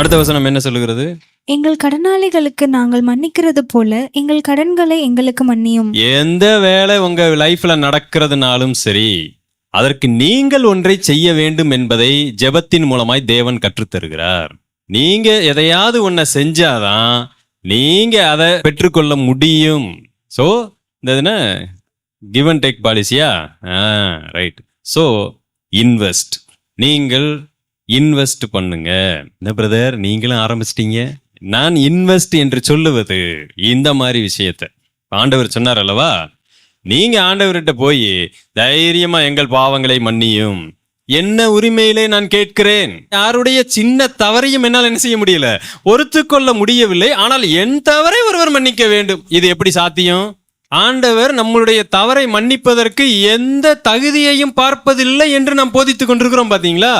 அடுத்த வசனம் என்ன சொல்லுகிறது? எங்கள் கடனாளிகளுக்கு நாங்கள் மன்னிக்கிறது போல எங்கள் கடன்களை எங்களுக்கு மன்னியும். எந்த வேலை உங்க லைஃப்ல நடக்கிறதுனாலும் சரி அதற்கு நீங்கள் ஒன்றை செய்ய வேண்டும் என்பதை ஜெபத்தின் மூலமாய் தேவன் கற்றுத்தருகிறார். நீங்க எதையாவது ஒன்றை செஞ்சாதான் நீங்க அதை பெற்றுக்கொள்ள முடியும். ஸோ இந்த என்ன கிவ் அண்ட் டேக் பாலிசியா ஆ ரைட் ஸோ இன்வெஸ்ட் நீங்கள் இன்வெஸ்ட் பண்ணுங்க. என்ன பிரதர் நீங்களும் ஆரம்பிச்சிட்டீங்க? நான் இன்வெஸ்ட் என்று சொல்லுவது இந்த மாதிரி விஷயத்தை. ஆண்டவர் சொன்னார் அல்லவா? நீங்க ஆண்டவர்கிட்ட போய் தைரியமா எங்கள் பாவங்களை மன்னியும். என்ன உரிமையிலே நான் கேட்கிறேன்? யாருடைய சின்ன தவறையும் என்னால் என்ன செய்ய முடியல? பொறுத்து கொள்ள முடியவில்லை. ஆனால் என் தவறை ஒருவர் மன்னிக்க வேண்டும். இது எப்படி சாத்தியம்? ஆண்டவர் நம்மளுடைய தவறை மன்னிப்பதற்கு எந்த தகுதியையும் பார்ப்பதில்லை என்று நாம் போதித்துக் கொண்டிருக்கிறோம் பாத்தீங்களா?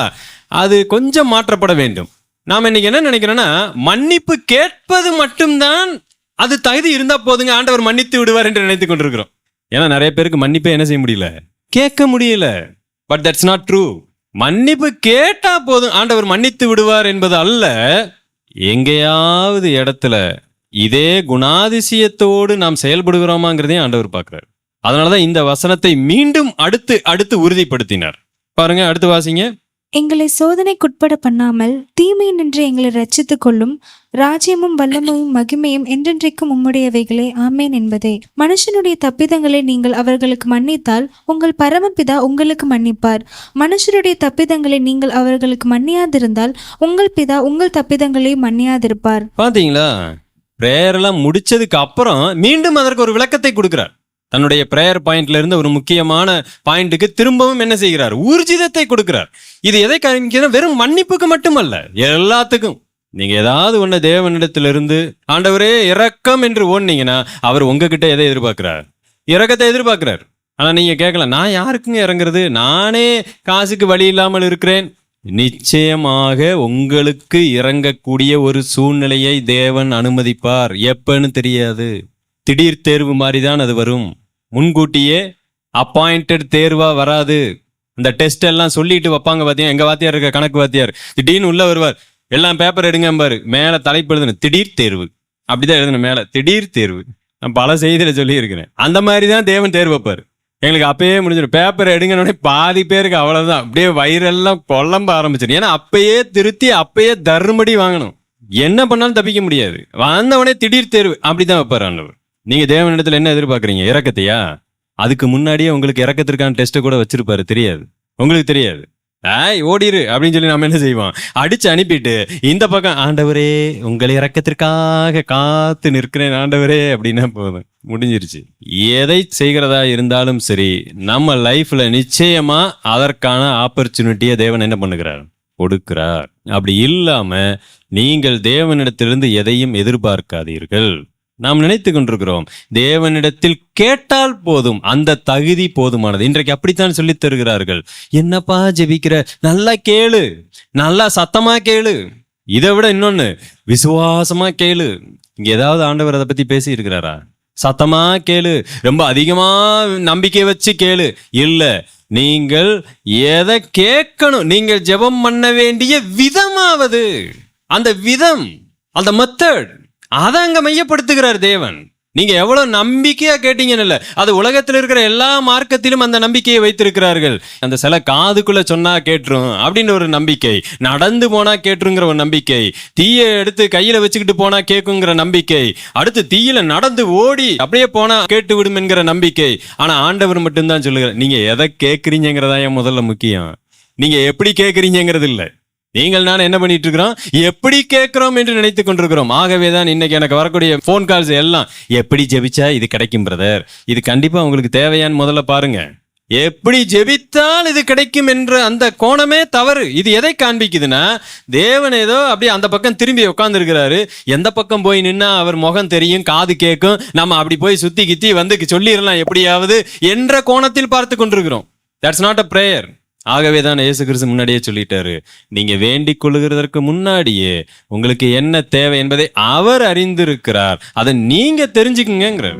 அது கொஞ்சம் மாற்றப்பட வேண்டும். நாம் இன்னைக்கு என்ன நினைக்கிறோன்னா மன்னிப்பு கேட்பது மட்டும்தான் அது தகுதி இருந்தால் போதுங்க ஆண்டவர் மன்னித்து விடுவார் என்று நினைத்து கொண்டிருக்கிறோம். ஏன்னா நிறைய பேருக்கு மன்னிப்பை என்ன செய்ய முடியல? கேட்க முடியல. பட் தட்ஸ் நாட் ட்ரூ மன்னிப்பு கேட்டா போதும் ஆண்டவர் மன்னித்து விடுவார் என்பது அல்ல. எங்கேயாவது இடத்துல இதே குணாதிசயத்தோடு நாம் செயல்படுகிறோமாங்கிறதையும் ஆண்டவர் பார்க்கிறார். அதனாலதான் இந்த வசனத்தை மீண்டும் அடுத்து அடுத்து உறுதிப்படுத்தினார். பாருங்க அடுத்து வாசிங்க. எங்களை சோதனைக்குட்பட பண்ணாமல் தீமை நின்று எங்களை ரச்சித்து கொள்ளும் ராஜ்யமும் வல்லமையும் மகிமையும் என்றென்றைக்கும் உம்முடையவைகளே. ஆமேன் என்பதே. மனுஷனுடைய தப்பிதங்களை நீங்கள் அவர்களுக்கு மன்னித்தால் உங்கள் பரமபிதா உங்களுக்கு மன்னிப்பார். மனுஷருடைய தப்பிதங்களை நீங்கள் அவர்களுக்கு மன்னியாதிருந்தால் உங்கள் பிதா உங்கள் தப்பிதங்களை மன்னியாதிருப்பார். பாத்தீங்களா? பிரேயர் எல்லாம் முடிச்சதுக்கு அப்புறம் மீண்டும் அதற்கு ஒரு விளக்கத்தை கொடுக்கிறார். தன்னுடைய ப்ரேயர் பாயிண்ட்ல இருந்து ஒரு முக்கியமான பாயிண்ட்டுக்கு திரும்பவும் என்ன செய்கிறார்? ஊர்ஜிதத்தை கொடுக்கிறார். இது எதை காமிக்கிறதுனா வெறும் மன்னிப்புக்கு மட்டுமல்ல எல்லாத்துக்கும். நீங்க ஏதாவது ஒண்ணு தேவனிடத்திலிருந்து ஆண்டவரே இறக்கம் என்று ஓடினீங்கன்னா அவர் உங்ககிட்ட எதை எதிர்பார்க்கிறார்? இறக்கத்தை எதிர்பார்க்கிறார். ஆனா நீங்க கேட்கலாம் நான் யாருக்குங்க இறங்குறது? நானே காசுக்கு வழி இல்லாமல் இருக்கிறேன். நிச்சயமாக உங்களுக்கு இறங்கக்கூடிய ஒரு சூழ்நிலையை தேவன் அனுமதிப்பார். எப்பன்னு தெரியாது. திடீர் தேர்வு மாதிரி தான் அது வரும். முன்கூட்டியே அப்பாயிண்டட் தேர்வாக வராது. இந்த டெஸ்ட் எல்லாம் சொல்லிட்டு வைப்பாங்க பாத்தியா? எங்கள் வாத்தியார் இருக்க கணக்கு வாத்தியார். திடீர்னு உள்ளே வருவார். எல்லாம் பேப்பர் எடுங்க பாரு. மேலே தலைப்பு எழுதணும் திடீர் தேர்வு. அப்படிதான் எழுதணும் மேலே. திடீர் தேர்வு. நான் பல செய்தியில் சொல்லியிருக்கிறேன். அந்த மாதிரி தான் தேவன் தேர்வு வைப்பார். எங்களுக்கு அப்பயே முடிஞ்சிடும். பேப்பர் எடுங்கன்னு பாதி பேருக்கு அவ்வளோதான் அப்படியே வயிறெல்லாம் குழம்ப ஆரம்பிச்சிடும். ஏன்னா அப்பயே திருத்தி அப்பயே தர்மடி வாங்கணும். என்ன பண்ணாலும் தப்பிக்க முடியாது. வந்தவனே திடீர் தேர்வு. அப்படிதான் வைப்பார் ஆண்டவர். நீங்க தேவனிடத்துல என்ன எதிர்பார்க்குறீங்க? இறக்கத்தையா அதுக்கு முன்னாடியே உங்களுக்கு இறக்கத்திற்கான டெஸ்ட்டை கூட வச்சிருப்பாரு. தெரியாது. உங்களுக்கு தெரியாது. ஆய் ஓடிரு அப்படின்னு சொல்லி நம்ம என்ன செய்வோம்? அடிச்சு அனுப்பிட்டு இந்த பக்கம் ஆண்டவரே உங்களை இறக்கத்திற்காக காத்து நிற்கிறேன் ஆண்டவரே அப்படின்னா போதும். முடிஞ்சிருச்சு. எதை செய்கிறதா இருந்தாலும் சரி நம்ம லைஃப்ல நிச்சயமா அதற்கான ஆப்பர்ச்சுனிட்டியை தேவன் என்ன பண்ணுகிறார்? கொடுக்கிறார். அப்படி இல்லாம நீங்கள் தேவனிடத்திலிருந்து எதையும் எதிர்பார்க்காதீர்கள். நாம் நினைத்து கொண்டிருக்கிறோம். தேவனிடத்தில் கேட்டால் போதும் அந்த தகுதி போதுமானது. இன்றைக்கு அப்படித்தான் சொல்லித் தருகிறார்கள். என்னப்பா ஜெபிக்கிற? நல்லா கேளு. நல்லா சத்தமா கேளு. இதை விட இன்னொன்னு விசுவாசமா கேளு. இங்க ஏதாவது ஆண்டவர் அதை பத்தி பேசி இருக்கிறாரா சத்தமா கேளு. ரொம்ப அதிகமா நம்பிக்கை வச்சு கேளு. இல்ல நீங்கள் எதை கேட்கணும்? நீங்கள் ஜெபம் பண்ண வேண்டிய விதமாவது. அந்த விதம் அந்த மெத்தட் அதை அங்கே மையப்படுத்துகிறார் தேவன். நீங்க எவ்வளவு நம்பிக்கையா கேட்டீங்கன்னு இல்லை. அது உலகத்தில் இருக்கிற எல்லா மார்க்கத்திலும் அந்த நம்பிக்கையை வைத்திருக்கிறார்கள். அந்த சில காதுக்குள்ள சொன்னா கேட்டுரும் அப்படின்னு ஒரு நம்பிக்கை. நடந்து போனா கேட்டுருங்கிற ஒரு நம்பிக்கை. தீயை எடுத்து கையில வச்சுக்கிட்டு போனா கேட்குங்கிற நம்பிக்கை. அடுத்து தீயில நடந்து ஓடி அப்படியே போனா கேட்டு விடும் என்கிற நம்பிக்கை. ஆனா ஆண்டவர் மட்டும்தான் சொல்லுகிறார் நீங்க எதை கேட்குறீங்கிறதா என் முதல்ல முக்கியம்? நீங்க எப்படி கேட்குறீங்கிறது இல்லை. நீங்கள் நான் என்ன பண்ணிட்டு இருக்கிறோம் எப்படி கேட்கிறோம் என்று நினைத்துக் கொண்டிருக்கிறோம். ஆகவே தான் இன்னைக்கு எனக்கு வரக்கூடிய ஃபோன் கால்ஸ் எல்லாம் எப்படி ஜெபிச்சா இது கிடைக்கும் பிரதர் இது கண்டிப்பா உங்களுக்கு தேவையான்னு முதல்ல பாருங்க. எப்படி ஜெபித்தால் இது கிடைக்கும் என்ற அந்த கோணமே தவறு. இது எதை காண்பிக்குதுன்னா தேவன் ஏதோ அப்படியே அந்த பக்கம் திரும்பி உட்காந்துருக்கிறாரு எந்த பக்கம் போய் நின்னா அவர் முகம் தெரியும் காது கேட்கும். நம்ம அப்படி போய் சுத்தி கித்தி வந்து சொல்லிடலாம் எப்படியாவது என்ற கோணத்தில் பார்த்து கொண்டிருக்கிறோம். தட்ஸ் நாட் அ ப்ரேயர் ஆகவே தான் இயேசு கிறிஸ்து முன்னாடியே சொல்லிட்டாரு. நீங்க வேண்டிக் கொள்ளுகிறதற்கு முன்னாடியே உங்களுக்கு என்ன தேவை என்பதை அவர் அறிந்திருக்கிறார். அதை நீங்க தெரிஞ்சுக்குங்கிறார்